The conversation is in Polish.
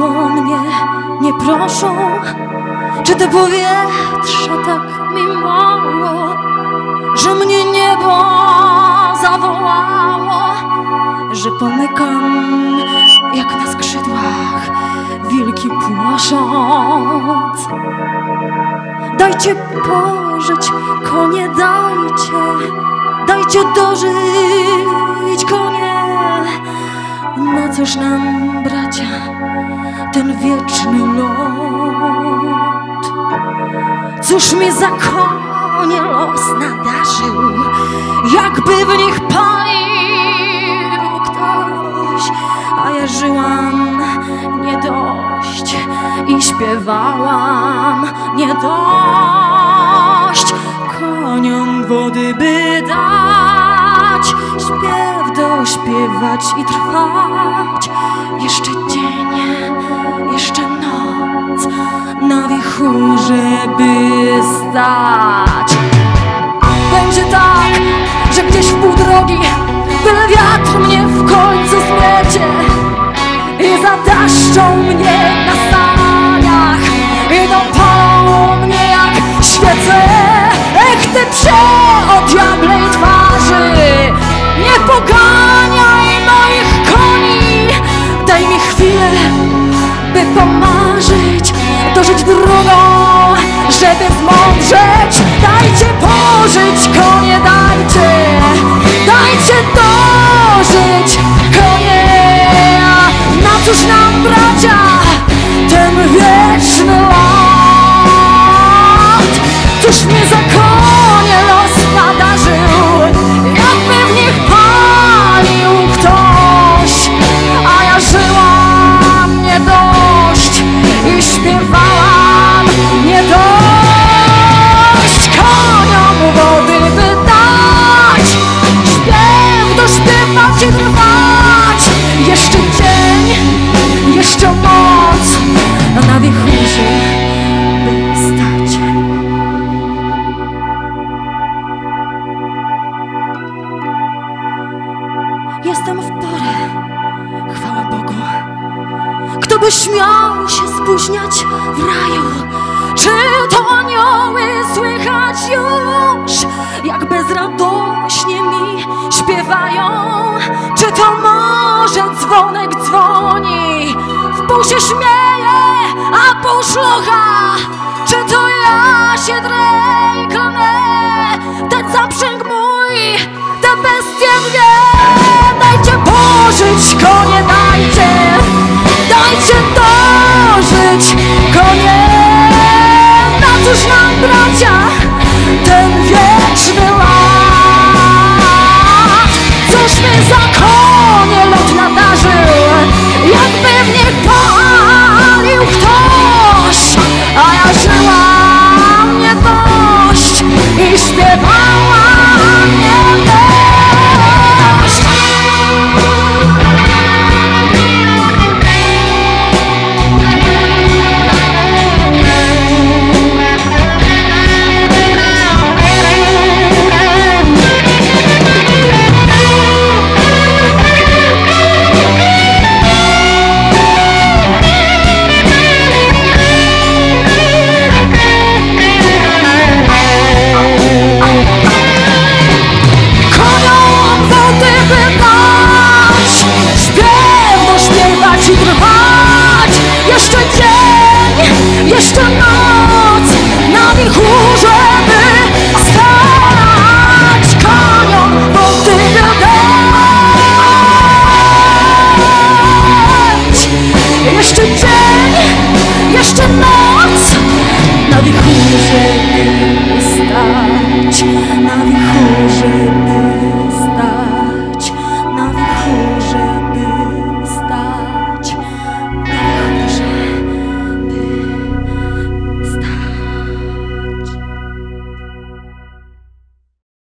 jadło mnie nie proszą. Czy te powietrze tak mi mało, że mnie niebo zawołało, że pomykam jak na skrzydłach wilki płosząc. Dajcie pożyć, konie dajcie, dajcie dożyć. Na cóż nam, bracia, ten wieczny lot? Cóż mi za konie los nadarzył, jakby w nich palił ktoś, a ja żyłam nie dość i śpiewałam nie dość. Koniom wody by dać śpiew dośpiewać i trwać. Jeszcze dzień, jeszcze noc na wichurze by stać. Będzie tak, że gdzieś w pół drogi byle wiatr mnie w końcu zmiecie i zadaszczą mnie Jestem w porę, chwała Bogu. Kto by śmiał się spóźniać w raju? Czy to anioły słychać już, jak bezradośnie mi śpiewają? Czy to może dzwonek dzwoni? W pół się pożyć, konie,